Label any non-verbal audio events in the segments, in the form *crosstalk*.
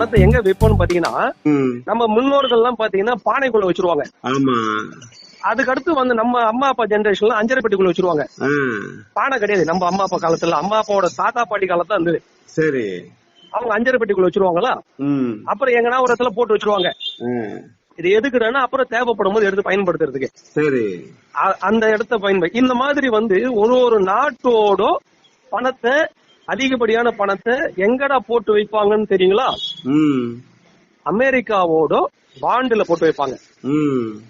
பணத்தை எங்க வைப்போம்னு பாத்தீங்கன்னா நம்ம முன்னோர்கள் எல்லாம் பாத்தீங்கன்னா பானைக்குள்ள வச்சிருவாங்க. ஆமா. அதுக்கு அடுத்து வந்து நம்ம அம்மா அப்பா ஜெனரேஷன்ல அஞ்சரை பெட்டிக்குள்ள வச்சிருவாங்க பானை கிடையாது. நம்ம அம்மா அப்பா காலத்துல. அம்மா அப்பாவோட தாத்தா பாட்டி காலத்துல இருந்தது. சரி. அவங்க அஞ்சரை பெட்டிக்குள்ள வச்சிருவாங்களா அப்புறம் எங்கன்னா ஒரு இடத்துல போட்டு வச்சிருவாங்க. இது எதுக்குறேன்னா அப்புறம் தேவைப்படும் போது எடுத்து பயன்படுத்துறதுக்கு. சரி. அந்த இடத்த பயன்படுத்தி இந்த மாதிரி வந்து ஒரு ஒரு நாட்டோட பணத்தை அதிகப்படியான பணத்தை எங்கடா போட்டு வைப்பாங்கன்னு தெரியுங்களா? அமெரிக்காவோட பாண்டுல போட்டு வைப்பாங்க.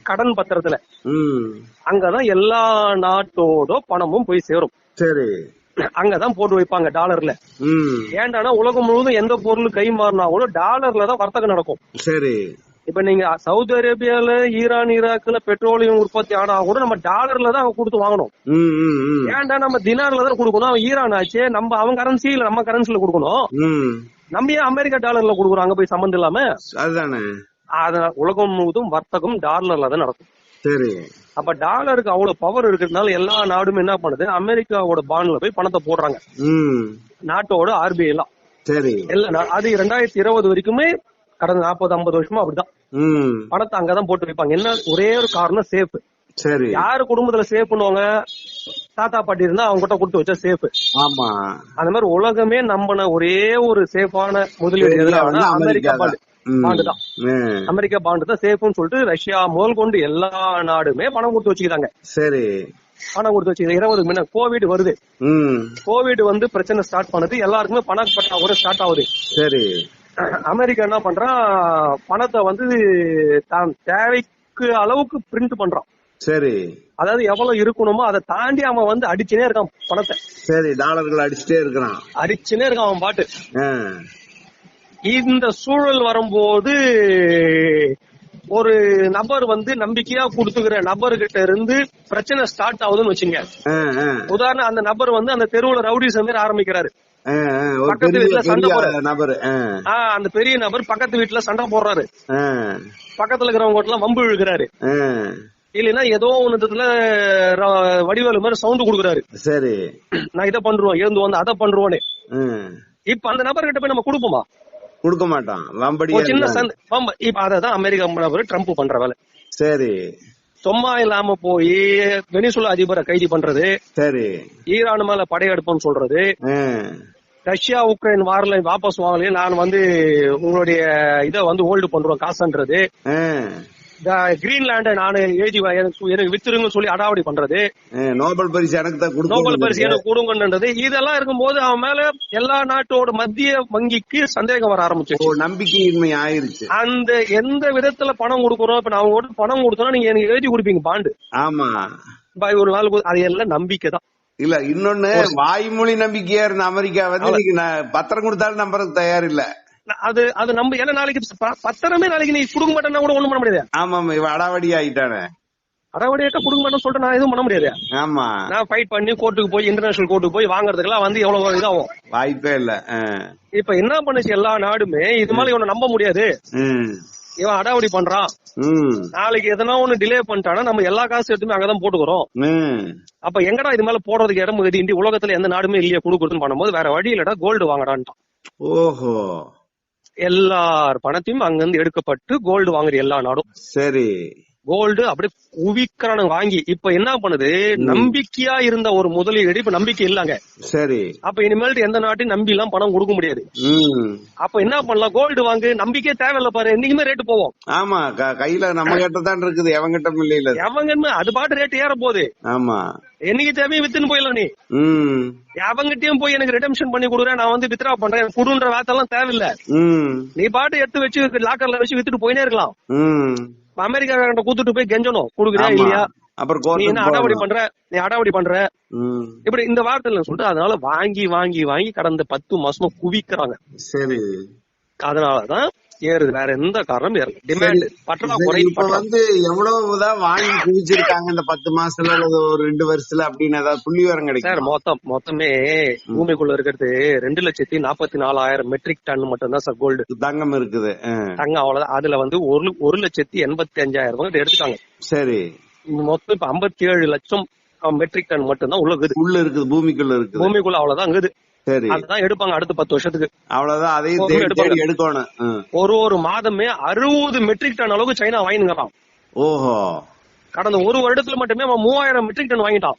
கடன் பத்திரத்துல. அங்கதான் எல்லா நாட்டோட பணமும் போய் சேரும். சரி. அங்கதான் போட்டு வைப்பாங்க டாலர்ல. ஏன்டானா உலகம் முழுவதும் எந்த பொருள் கை மாறினா கூட டாலர்ல தான் வர்த்தகம் நடக்கும். சரி. இப்ப நீங்க சவுதி அரேபியால ஈரான் ஈராக்ல பெட்ரோலியம் உற்பத்தி ஆனா கூட நம்ம டாலர்ல தான் கொடுத்து வாங்கணும். ஏன்டா நம்ம தினார்ல தான் கொடுக்கணும்? அவன் ஈரான் ஆச்சு நம்ம அவன் கரன்சி இல்ல நம்ம கரன்சில கொடுக்கணும். நம்ம ஏன் அமெரிக்கா டாலர்ல கொடுக்குறோம்? அங்க போய் சம்மந்தம் இல்லாம? அதுதானே. அத உலகம் முழுவதும் வர்த்தகம் டாலர்ல தான் நடக்கும். சரி. அப்ப டாலருக்கு அவ்வளவு பவர் இருக்கிறதுனால எல்லா நாடும் என்ன பண்ணுது? அமெரிக்காவோட பாண்ட்ல போய் பணத்தை போடுறாங்க. நாட்டோட ஆர்பிஐ எல்லாம் சரி. எல்லா அது ரெண்டாயிரத்தி இருபது வரைக்குமே கடந்த நாற்பது ஐம்பது வருஷமா அப்படிதான். பணத்தை அங்கதான் போட்டு வைப்பாங்க. என்ன ஒரே ஒரு காரணம் சேஃப் சரி. யாரு குடும்பத்துல சேஃப் பண்ணுவாங்க? தாத்தா பாட்டி இருந்தா அவங்க கிட்ட கொடுத்து வச்சா சேஃப் ஆமா. அந்த மாதிரி உலகமே நம்பின ஒரே ஒரு சேஃபான முதலீடு வந்து அமெரிக்கா பாண்டு. பாண்டு தான். அமெரிக்கா பாண்டு தான் சேஃப்னு சொல்லிட்டு ரஷ்யா முதல் கொண்டு எல்லா நாடுமே பணம் கொடுத்து வச்சுக்கிறாங்க சரி. பணம் கொடுத்து வச்சுக்கிறாங்க இருபதுக்கு முன்ன கோவிட் வருது. கோவிட் வந்து பிரச்சனை ஸ்டார்ட் பண்ணுது. எல்லாருக்குமே பண பற்றாக்குறை ஸ்டார்ட் ஆகுது. சரி. அமெரிக்கா என்ன பண்றான்? பணத்தை வந்து தான் தேவைக்கு அளவுக்கு பிரிண்ட் பண்றான். சரி. அதாவது எவ்வளவு இருக்கணுமோ அதை தாண்டி அவன் வந்து அடிச்சுனே இருக்கான் பணத்தை. சரி டாலர்கள் அடிச்சுட்டே இருக்கிறான். அடிச்சுனே இருக்கான் அவன் பாட்டு. இந்த சூழல் வரும்போது ஒரு நபர் வந்து நம்பிக்கையா கொடுத்துக்கிற நபர்கிட்ட இருந்து பிரச்சனை ஸ்டார்ட் ஆகுதுன்னு வச்சுங்க உதாரணம் அந்த நபர் வந்து அந்த தெருவுல ரவுடிஸ் மாதிரி ஆரம்பிக்கிறாரு. பக்கத்து வீட்டுல சண்டை நபர் ஆ, ஆஹ் அந்த பெரிய நபர் பக்கத்து வீட்டுல சண்டை போடுறாரு. பக்கத்துல இருக்கிறவங்க எல்லாம் வம்பு இழுக்கிறாரு. இல்லைன்னா ஏதோ ஒண்ணுத்துல வடிவேலு மாதிரி சவுண்ட் கொடுக்குறாரு. சரி. நான் இதை பண்றோம் எழுந்து வந்து அதை பண்றோன்னு. இப்ப அந்த நபர்கிட்ட போய் நம்ம கொடுப்போமா? கொடுக்க மாட்டான். சின்ன. இப்ப அததான் அமெரிக்கா நபர் ட்ரம்ப் பண்ற வேலை. சரி. சும்மா இல்லாம போய் வெனிசுலா அதிபரை கைது பண்றது சரி. ஈரான் மேல படையெடுப்போம்னு சொல்றது. ரஷ்யா உக்ரைன் வாரில் வாபஸ் வாங்கலையே நான் வந்து உங்களுடைய இதை வந்து ஹோல்டு பண்றோம் காசுன்றது. கிரீன்லாண்டை நான் எழுதி எனக்கு வித்துருங்கன்னு சொல்லி அடாவடி பண்றது. நோபல் பரிசு எனக்கு தான் நோபல் பரிசு எனக்கு கொடுங்கன்றது. இதெல்லாம் இருக்கும்போது அவன் மேல எல்லா நாட்டோட மத்திய வங்கிக்கு சந்தேகம் வர ஓ ஆரம்பிச்சிச்சு நம்பிக்கையின்மை ஆயிருச்சு. அந்த எந்த விதத்துல பணம் கொடுக்குறோம்? இப்ப நான் உங்ககிட்ட பணம் கொடுத்தோம்னா நீங்க எனக்கு எழுதி கொடுப்பீங்க பாண்டு. ஆமா. பா, ஒரு நாள் அது எல்லாம் நம்பிக்கை தான். இல்ல இன்னொன்னு வாய்மொழி நம்பிக்கையா இருந்த அமெரிக்கா வந்து பத்திரம் கொடுத்தாலும் நம்புறதுக்கு தயார் இல்ல அது அது நம்ப ஏன்னா நாளைக்கு பத்திரமே நாளைக்கு நீ கொடுக்க மாட்டேன்னா கூட ஒண்ணும் பண்ண முடியாது. ஆமா ஆமா இவன் அடாவடி ஆயிட்டானே அடவடியாட்ட கொடுக்க மாட்டேன்னு சொல்லிட்டு நான் எதுவும் பண்ண முடியாது. ஆமா. நான் ஃபைட் பண்ணி கோர்ட்டுக்கு போய் இன்டர்நேஷனல் கோர்ட்டுக்கு போய் வாங்குறதுக்கெல்லாம் வந்து எவ்வளவு இதாகும். வாய்ப்பே இல்ல. இப்ப என்ன பண்ணுச்சு எல்லா நாடுமே இது மாதிரி இவனை நம்ப முடியாது. இவன் அடாவடி பண்றான். நாளைக்கு எதனா ஒண்ணு டிலே பண்ணிட்டானா நம்ம எல்லா காசு எடுத்துமே அங்கதான் போட்டுக்கிறோம். அப்ப எங்கடா இது மேல போடுறதுக்கு இடம் இந்தி உலகத்துல எந்த நாடுமே இல்லையா கொடுக்குறதுன்னு பண்ணும்போது வேற வழி இல்லடா கோல்டு வாங்கடான்ட்டான். ஓஹோ. எல்லார் பணத்தையும் அங்கிருந்து எடுக்கப்பட்டு கோல்டு வாங்குற எல்லா நாடும். சரி. கோல்டு அப்படியே குவிக்கிறானு வாங்கி. இப்ப என்ன பண்ணுது? நம்பிக்கையா இருந்த ஒரு முதலீடு இப்ப நம்பிக்கை இல்லாங்க. சரி. அப்ப இனிமேல்ட்டு எந்த நாட்டையும் நம்பி எல்லாம் பணம் கொடுக்க முடியாது. அப்ப என்ன பண்ணலாம்? கோல்டு வாங்கு. நம்பிக்கையே தேவையில்ல பாரு. என்னைக்குமே ரேட்டு போவோம். ஆமா கையில நம்ம கிட்ட தான் இருக்குது. எவங்கிட்ட இல்ல. எவங்கன்னு அது பாட்டு ரேட் ஏற போகுது ஆமா. என்னைக்கு தேவையும் வித்துன்னு போயிடலாம் நீ. அவங்கிட்டயும் போய் எனக்கு ரிடம்ஷன் பண்ணி கொடுக்குறேன். நான் வந்து வித்ரா பண்றேன். குடுன்ற வார்த்தைலாம் தேவையில்ல. ம். நீ பாட்டு எடுத்து வச்சு லாக்கர்ல வச்சு வித்துட்டு போயினே இருக்கலாம். ம் இப்ப அமெரிக்கா கூத்துட்டு போய் கெஞ்சணும். கொடுக்குறியா. இல்லையா? அப்புறம் நீ என்ன அடாவடி. பண்ற? நீ அடாவடி பண்ற? இப்படி இந்த வார்த்தையில சொல்லிட்டு அதனால வாங்கி வாங்கி வாங்கி கடந்த பத்து மாசமா குவிக்கிறாங்க. சரி. அதனாலதான் ஏறுது. வேற எந்த காரணம் டிமாண்ட் பற்றாக்குறை சரி, இப்ப வந்து எவ்வளவுதான் வாங்கி குவிச்சிருக்காங்க இந்த பத்து மாசத்துல அல்லது ஒரு ரெண்டு வருஷத்துல அப்படின்னு ஏதாவது புள்ளி விவரம் சார் கிடைக்கும் மொத்தம் மொத்தமே பூமிக்குள்ள இருக்கிறது ரெண்டு லட்சத்தி நாற்பத்தி நாலாயிரம் மெட்ரிக் டன் மட்டும் தான் சார் கோல்டு தங்கம் இருக்குது. தங்கம் அவ்வளவுதான். அதுல வந்து ஒரு ஒரு லட்சத்தி எண்பத்தி அஞ்சாயிரம் எடுத்துட்டாங்க. சரி. மொத்தம் இப்ப ஐம்பத்தி ஏழு லட்சம் மெட்ரிக் டன் மட்டும் தான் உள்ள இருக்குது. உள்ள இருக்குது பூமிக்குள்ள இருக்குது. பூமிக்குள்ள அவ்வளவுதான் இருக்குது சரி. அதுதான் எடுப்பாங்க அடுத்த பத்து வருஷத்துக்கு. அவ்வளவுதான் அதையும் தேடி எடுக்கணும். ஒரு ஒரு மாதமே அறுபது மெட்ரிக் டன் அளவுக்கு சைனா வாங்கினுங்கிறான். ஓஹோ. கடந்த ஒரு வருடத்துல மட்டுமே அவன் மூவாயிரம் மெட்ரிக் டன் வாங்கிட்டான்.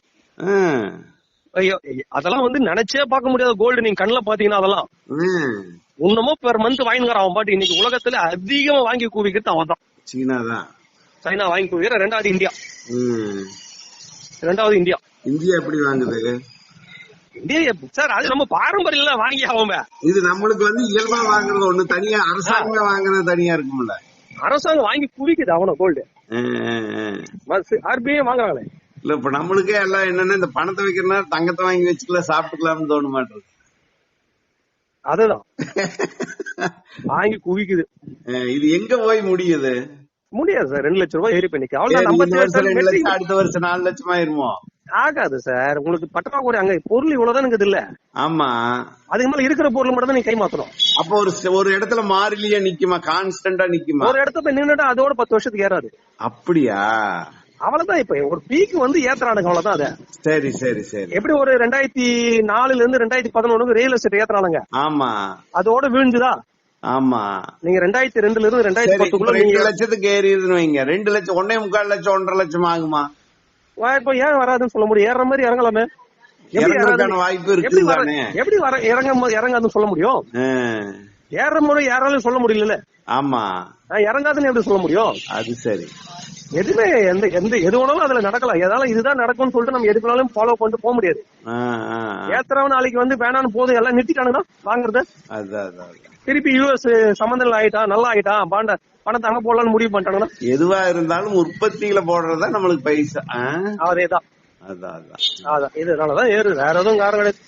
ஐயோ அதெல்லாம் வந்து நினைச்சே பார்க்க முடியாத கோல்டு நீங்க கண்ணுல பாத்தீங்கன்னா அதெல்லாம். இன்னமும் பெர் மந்த் வாங்கினுங்கிறான் அவன் பாட்டு இன்னைக்கு உலகத்துல அதிகமா வாங்கி குவிக்கிறது அவன் தான் சீனா தான் சைனா வாங்கி குவிக்கிற ரெண்டாவது இந்தியா. ரெண்டாவது இந்தியா. இந்தியா எப்படி வாங்குது? சார் அது நம்ம பாரம்பரியம்ல வாங்கி அவன் இது நம்மளுக்கு வந்து இயல்பா வாங்குறது ஒண்ணு தனியா அரசாங்கமே வாங்குறது தனியா இருக்கும்ல. அரசாங்கம் வாங்கி குவிக்குது அவன கோல்டு. ஆர்பிஐ வாங்குறாங்களே இல்ல இப்ப நம்மளுக்கே எல்லாம் என்னன்னா இந்த பணத்தை வைக்கிறனா தங்கத்தை வாங்கி வச்சுக்கலாம் சாப்பிட்டுக்கலாம்னு தோண மாட்டேங்குது அதுதான். *laughs* வாங்கி குவிக்குது. இது எங்க போய் முடியுது? முடியாது சார். ரெண்டு லட்சம் ரூபாய் ஏறி பண்ணிக்கு அவ்வளவு அடுத்த வருஷம் நாலு லட்சம் ஆயிருமோ ஆகாது சார். உங்களுக்கு பற்றாக்குறை அங்க பொருள் இவ்வளவுதான் இருக்குது இல்ல. ஆமா. அதுக்கு மேல இருக்கிற பொருள் மட்டும் தான் நீங்க கை மாத்தணும். அப்ப ஒரு ஒரு இடத்துல மாறிலியே நிக்குமா? கான்ஸ்டன்டா நிக்குமா? ஒரு இடத்த போய் நின்னுட்டா அதோட பத்து வருஷத்துக்கு ஏறாது. அப்படியா? அவ்வளவுதான் இப்ப. ஒரு பீக் வந்து ஏத்துறானுங்க அவ்வளவுதான் அத. சரி சரி சரி. எப்படி ஒரு ரெண்டாயிரத்தி நாலுல இருந்து ரெண்டாயிரத்தி பதினொன்னு ரியல் எஸ்டேட் ஏத்துறானுங்க? ஆமா. அதோட விழுந்துதா? ஆமா. நீங்க ரெண்டாயிரத்தி ரெண்டுல இருந்து ரெண்டாயிரத்தி பத்துக்குள்ள ரெண்டு நீங்க லட்சத்துக்கு ஏறிடுன்னு வைங்க. ரெண்டு லட்சம் ஒன்னே முக்கால் லட்சம் ஒன்றரை லட்சம் ஆகுமா? இப்ப ஏன் வராதுன்னு சொல்ல முடியும்? ஏற மாதிரி இறங்கலாமே. எப்படி வர இறங்க இறங்காதுன்னு சொல்ல முடியும்? ஏற முறை ஏறாலும் சொல்ல முடியல ஆமா. இறங்காதுன்னு எப்படி சொல்ல முடியும்? அது சரி. எதுவுமே எந்த எந்த எது வேணாலும் அதுல நடக்கலாம். எதால இதுதான் நடக்கும்னு சொல்லிட்டு நம்ம எது வேணாலும் ஃபாலோ பண்ணிட்டு போக முடியாது. ஏத்துறவன் நாளைக்கு வந்து வேணான்னு போதும் எல்லாம் நிறுத்திட்டானுங்க வாங்குறத. திருப்பி யூஎஸ் சம்மந்தம் ஆயிட்டான் நல்லா ஆயிட்டான் பாண்ட. பணத்தை அங்க போடலாம்னு முடிவு பண்ணிட்டாங்கன்னா எதுவா இருந்தாலும் உற்பத்தியில போடுறதா நம்மளுக்கு பைசா? அதேதான். அதான் அதான். இதனாலதான் ஏறு வேற எதுவும் காரணம் கிடையாது.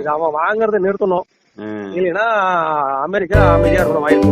இது அவன் வாங்குறத நிறுத்தணும். இல்லைன்னா அமெரிக்கா அமைதியா இருக்கணும் வாய்ப்பு.